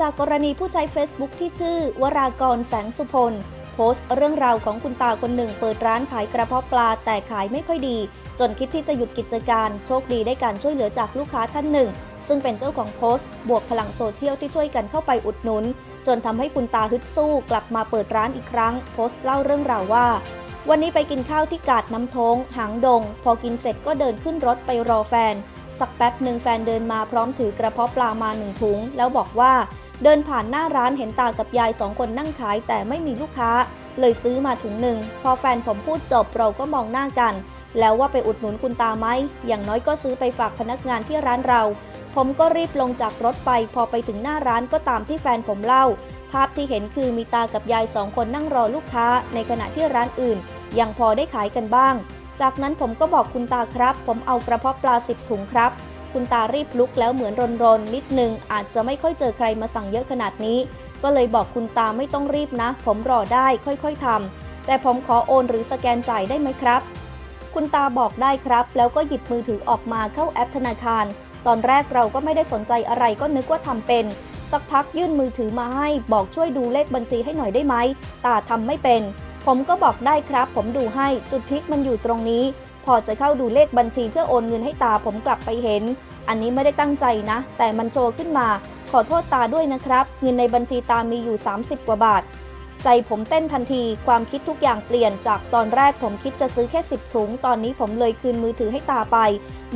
จากกรณีผู้ใช้ Facebook ที่ชื่อ วรากรแสงสุพล โพสต์เรื่องราวของคุณตาคนหนึ่งเปิดร้านขายกระเพาะปลาแต่ขายไม่ค่อยดี จนคิดที่จะหยุดกิจการโชคดีได้การช่วยเหลือจากลูกค้าท่านหนึ่ง ซึ่งเป็นเจ้าของโพสต์ บวกพลังโซเชียลที่ช่วยกันเข้าไปอุดหนุน จนทำให้คุณตาฮึดสู้กลับมาเปิดร้านอีกครั้ง โพสต์เล่าเรื่องราวว่าวันนี้ไปกินข้าวที่กาดน้ำทง หางดง พอกินเสร็จก็เดินขึ้นรถไปรอแฟน สักแป๊บหนึ่งแฟนเดินมาพร้อมถือกระเพาะปลามาหนึ่งถุง แล้วบอกว่า เดินผ่านหน้าร้านเห็นตากับยายสองคนนั่งขายแต่ไม่มีลูกค้า เลยซื้อมาถุงหนึ่ง พอแฟนผมพูดจบเราก็มองหน้ากัน แล้วว่าไปอุดหนุนคุณตาไหม อย่างน้อยก็ซื้อไปฝากพนักงานที่ร้านเรา ผมก็รีบลงจากรถไป พอไปถึงหน้าร้านก็ตามที่แฟนผมเล่า ภาพที่เห็นคือมีตากับยายสองคนนั่งรอลูกค้า ในขณะที่ร้านอื่น ยังพอได้ขายกันบ้าง จากนั้นผมก็บอกคุณตาครับ ผมเอากระเพาะปลาสิบถุงครับ คุณตารีบลุกแล้วเหมือนรนๆนิดนึงอาจจะไม่ค่อยเจอใครมาสั่งเยอะขนาดนี้ ก็เลยบอกคุณตาไม่ต้องรีบนะ ผมรอได้ค่อยๆทำแต่ผมขอโอนหรือสแกนจ่ายได้ไหมครับ คุณตาบอกได้ครับ แล้วก็หยิบมือถือออกมาเข้าแอปธนาคาร ตอนแรกเราก็ไม่ได้สนใจอะไรก็นึกว่าทำเป็น สักพักยื่นมือถือมาให้ บอกช่วยดูเลขบัญชีให้หน่อยได้ไหมตาทำไม่เป็น ผมก็บอกได้ครับ ผมดูให้จุดพลิกมันอยู่ตรงนี้ พอจะเข้าดูเลขบัญชีเพื่อโอนเงินให้ตาผมกลับไปเห็น อันนี้ไม่ได้ตั้งใจนะ แต่มันโชว์ขึ้นมา ขอโทษตาด้วยนะครับ เงินในบัญชีตามีอยู่ 30 กว่าบาท ใจผมเต้นทันที ความคิดทุกอย่างเปลี่ยนจากตอนแรกผมคิดจะซื้อแค่ 10 ถุง ตอนนี้ผมเลยคืนมือถือให้ตาไป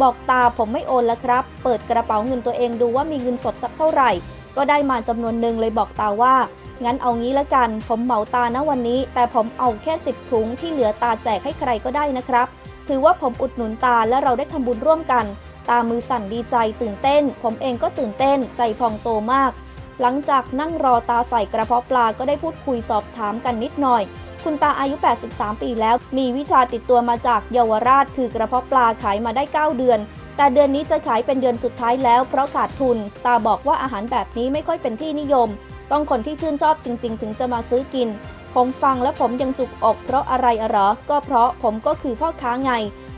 บอกตาผมไม่โอนแล้วครับ เปิดกระเป๋าเงินตัวเองดูว่ามีเงินสดสักเท่าไหร่ ก็ได้มาจำนวนหนึ่งเลยบอกตาว่างั้นเอางี้ละกัน ผมเหมาตานะวันนี้ แต่ผมเอาแค่ 10 ถุงที่เหลือตาแจกให้ใครก็ได้นะครับ ถือว่าผมอุดหนุนตาและเราได้ทำบุญร่วมกัน ตามือสั่นดีใจตื่นเต้น ผมเองก็ตื่นเต้น ใจพองโตมาก หลังจากนั่งรอตาใส่กระเพาะปลาก็ได้พูดคุยสอบถามกันนิดหน่อย คุณตาอายุ 83 ปีแล้ว มีวิชาติดตัวมาจากเยาวราช คือกระเพาะปลาขายมาได้ 9 เดือน แต่เดือนนี้จะขายเป็นเดือนสุดท้ายแล้ว เพราะขาดทุน ตาบอกว่าอาหารแบบนี้ไม่ค่อยเป็นที่นิยม ต้องคนที่ชื่นชอบจริง ๆ ถึงจะมาซื้อกิน ผมฟังแล้วผมยังจุกอกเพราะอะไรอะหรอ ก็เพราะผมก็คือพ่อค้าไง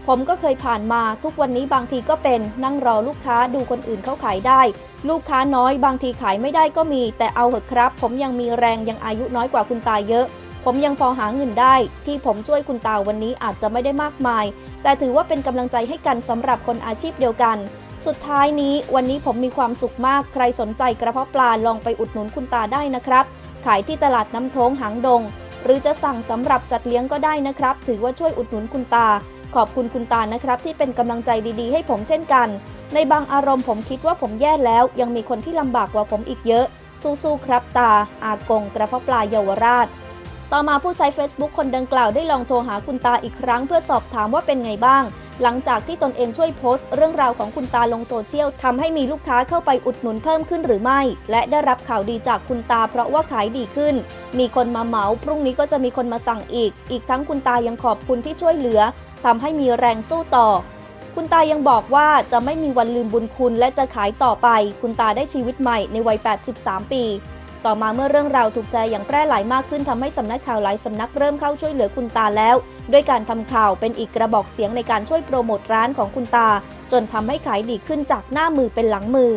ผมก็เคยผ่านมาทุกวันนี้บางทีก็เป็นนั่งรอลูกค้าดูคนอื่นเขาขายได้ ลูกค้าน้อยบางทีขายไม่ได้ก็มี แต่เอาเหอะครับ ผมยังมีแรงยังอายุน้อยกว่าคุณตาเยอะ ผมยังพอหาเงินได้ ที่ผมช่วยคุณตาวันนี้อาจจะไม่ได้มากมาย แต่ถือว่าเป็นกำลังใจให้กันสำหรับคนอาชีพเดียวกันสุดท้ายนี้วันนี้ผมมีความสุขมาก ใครสนใจกระเพาะปลาลองไปอุดหนุนคุณตาได้นะครับ ขายที่ตลาดน้ำท้งหางดง หรือจะสั่งสำหรับจัดเลี้ยงก็ได้นะครับ ถือว่าช่วยอุดหนุนคุณตา ขอบคุณคุณตานะครับ ที่เป็นกำลังใจดีๆ ให้ผมเช่นกัน ในบางอารมณ์ผมคิดว่าผมแย่แล้ว ยังมีคนที่ลำบากกว่าผมอีกเยอะ สู้ๆครับตา อากง กระเพาะปลาเยาวราช ต่อมาผู้ใช้ Facebook คนดังกล่าวได้ลองโทรหาคุณตาอีกครั้ง เพื่อสอบถามว่าเป็นไงบ้าง หลังจากที่ตนเองช่วยโพสต์เรื่องราวของคุณตาลงโซเชียลทำให้มีลูกค้าเข้าไปอุดหนุนเพิ่มขึ้นหรือไม่ และได้รับข่าวดีจากคุณตาเพราะว่าขายดีขึ้น มีคนมาเหมาพรุ่งนี้ก็จะมีคนมาสั่งอีก อีกทั้งคุณตายังขอบคุณที่ช่วยเหลือทำให้มีแรงสู้ต่อ คุณตายังบอกว่าจะไม่มีวันลืมบุญคุณและจะขายต่อไป คุณตาได้ชีวิตใหม่ในวัย 83 ปี ต่อมาเมื่อเรื่องราวถูกใจอย่างแพร่หลายมากขึ้นทำให้สำนักข่าวหลายสำนักเริ่มเข้าช่วยเหลือคุณตาแล้ว ด้วยการทำข่าวเป็นอีกกระบอกเสียงในการช่วยโปรโมทร้านของคุณตา จนทำให้ขายดีขึ้นจากหน้ามือเป็นหลังมือ